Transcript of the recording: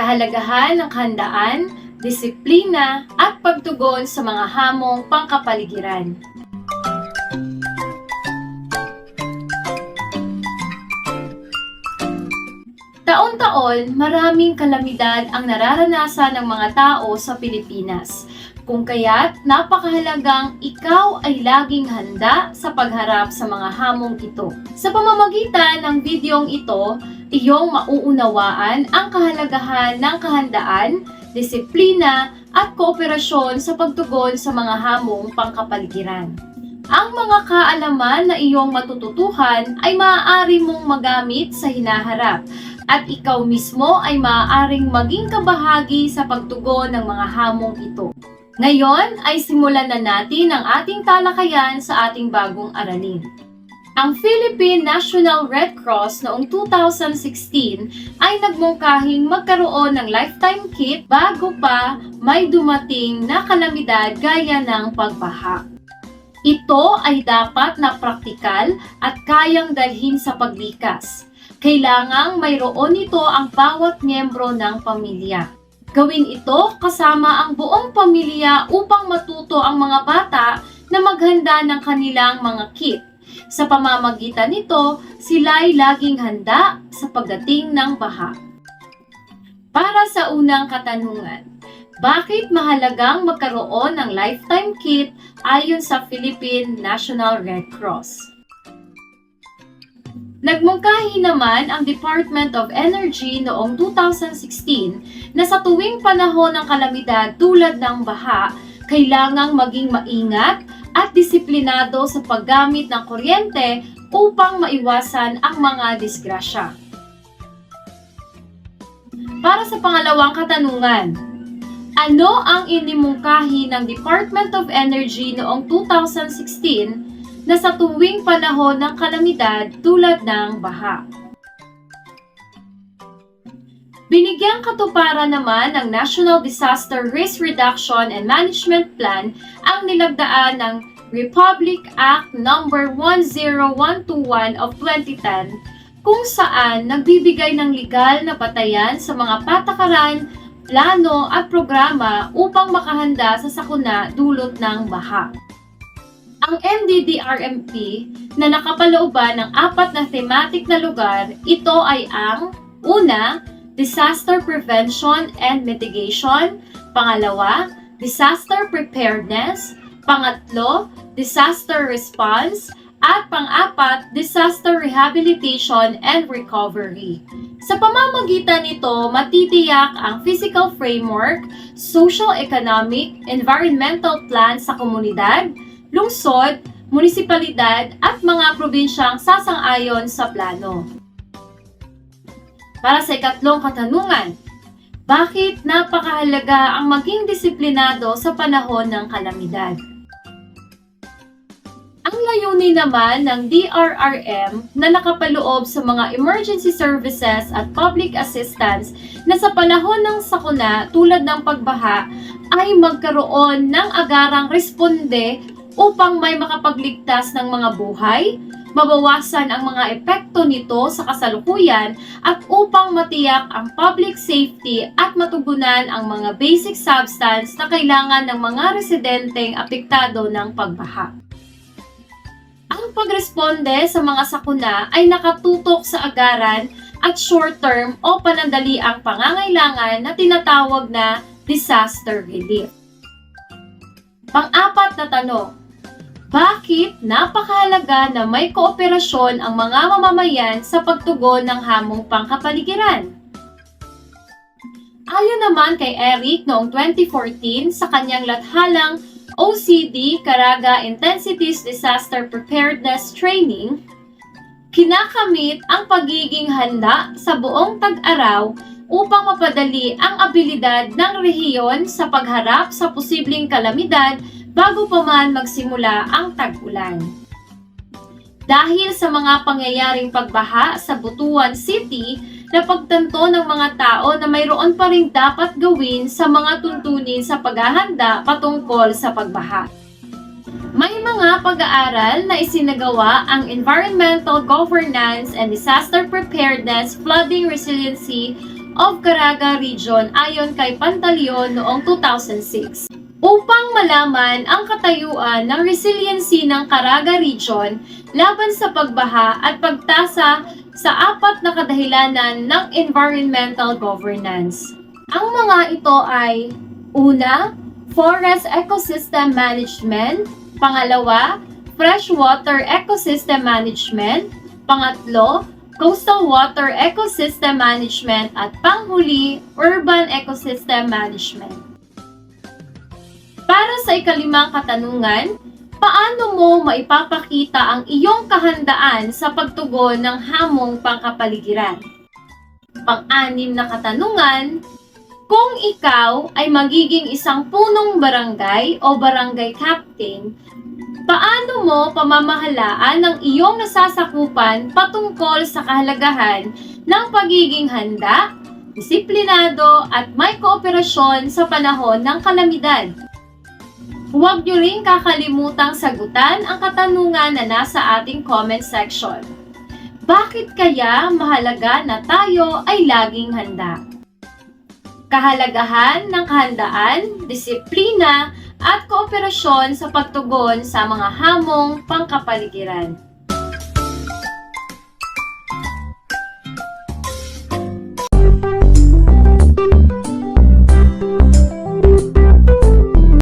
kahalagahan ng kahandaan, disiplina at pagtugon sa mga hamong pangkapaligiran. Taon-taon, maraming kalamidad ang nararanasan ng mga tao sa Pilipinas. Kung kaya't napakahalagang ikaw ay laging handa sa pagharap sa mga hamong ito. Sa pamamagitan ng videong ito, iyong mauunawaan ang kahalagahan ng kahandaan, disiplina at kooperasyon sa pagtugon sa mga hamong pangkapaligiran. Ang mga kaalaman na iyong matututuhan ay maaari mong magamit sa hinaharap at ikaw mismo ay maaaring maging kabahagi sa pagtugon ng mga hamong ito. Ngayon ay simulan na natin ang ating talakayan sa ating bagong aralin. Ang Philippine National Red Cross noong 2016 ay nagmungkahing magkaroon ng lifetime kit bago pa may dumating na kalamidad gaya ng pagbaha. Ito ay dapat na praktikal at kayang dalhin sa paglikas. Kailangang mayroon nito ang bawat miyembro ng pamilya. Gawin ito kasama ang buong pamilya upang matuto ang mga bata na maghanda ng kanilang mga kit. Sa pamamagitan nito, sila'y laging handa sa pagdating ng baha. Para sa unang katanungan, bakit mahalagang magkaroon ng lifetime kit ayon sa Philippine National Red Cross? Nagmungkahi naman ang Department of Energy noong 2016 na sa tuwing panahon ng kalamidad tulad ng baha, kailangang maging maingat at disiplinado sa paggamit ng kuryente upang maiwasan ang mga disgrasya. Para sa pangalawang katanungan, ano ang inimungkahi ng Department of Energy noong 2016 na sa tuwing panahon ng kalamidad tulad ng baha. Binigyang katuparan naman ng National Disaster Risk Reduction and Management Plan ang nilagdaan ng Republic Act No. 10121 of 2010 kung saan nagbibigay ng legal na batayan sa mga patakaran, plano at programa upang makahanda sa sakuna dulot ng baha. Ang MDDRMP na nakapalooban ng apat na thematic na lugar, ito ay ang una, Disaster Prevention and Mitigation, pangalawa, Disaster Preparedness, pangatlo, Disaster Response, at pang-apat, Disaster Rehabilitation and Recovery. Sa pamamagitan nito, matitiyak ang physical framework, social-economic, environmental plan sa komunidad, lungsod, munisipalidad at mga probinsyang sasang-ayon sa plano. Para sa ikatlong katanungan, bakit napakahalaga ang maging disiplinado sa panahon ng kalamidad? Ang layunin naman ng DRRM na nakapaloob sa mga emergency services at public assistance na sa panahon ng sakuna tulad ng pagbaha ay magkaroon ng agarang responde upang may makapagligtas ng mga buhay, mabawasan ang mga epekto nito sa kasalukuyan at upang matiyak ang public safety at matugunan ang mga basic substance na kailangan ng mga residenteng apektado ng pagbaha. Ang pagresponde sa mga sakuna ay nakatutok sa agaran at short-term o panandaliang pangangailangan na tinatawag na disaster relief. Pang-apat na tanong, bakit napakahalaga na may kooperasyon ang mga mamamayan sa pagtugon ng hamong pangkapaligiran? Ayon naman kay Eric noong 2014 sa kanyang lathalang OCD Caraga Intensities Disaster Preparedness Training, kinakamit ang pagiging handa sa buong tag-araw upang mapadali ang abilidad ng rehiyon sa pagharap sa posibleng kalamidad bago pa man magsimula ang tag-ulan. Dahil sa mga pangyayaring pagbaha sa Butuan City, napagtanto ng mga tao na mayroon pa rin dapat gawin sa mga tuntunin sa paghahanda patungkol sa pagbaha. May mga pag-aaral na isinagawa ang Environmental Governance and Disaster Preparedness Flooding Resiliency of Caraga Region ayon kay Pantaleon noong 2006. Upang malaman ang katayuan ng resiliency ng Caraga Region laban sa pagbaha at pagtasa sa apat na kadahilanan ng environmental governance. Ang mga ito ay Una, Forest Ecosystem Management. Pangalawa, Freshwater Ecosystem Management. Pangatlo, Coastal Water Ecosystem Management. At panghuli, Urban Ecosystem Management. Para sa ikalimang katanungan, paano mo maipapakita ang iyong kahandaan sa pagtugon ng hamong pangkapaligiran? Pang-anim na katanungan, kung ikaw ay magiging isang punong barangay o barangay captain, paano mo pamamahalaan ang iyong nasasakupan patungkol sa kahalagahan ng pagiging handa, disiplinado at may kooperasyon sa panahon ng kalamidad? Huwag niyo rin kakalimutang sagutan ang katanungan na nasa ating comment section. Bakit kaya mahalaga na tayo ay laging handa? kahalagahan ng kahandaan, disiplina, at kooperasyon sa pagtugon sa mga hamong pangkapaligiran.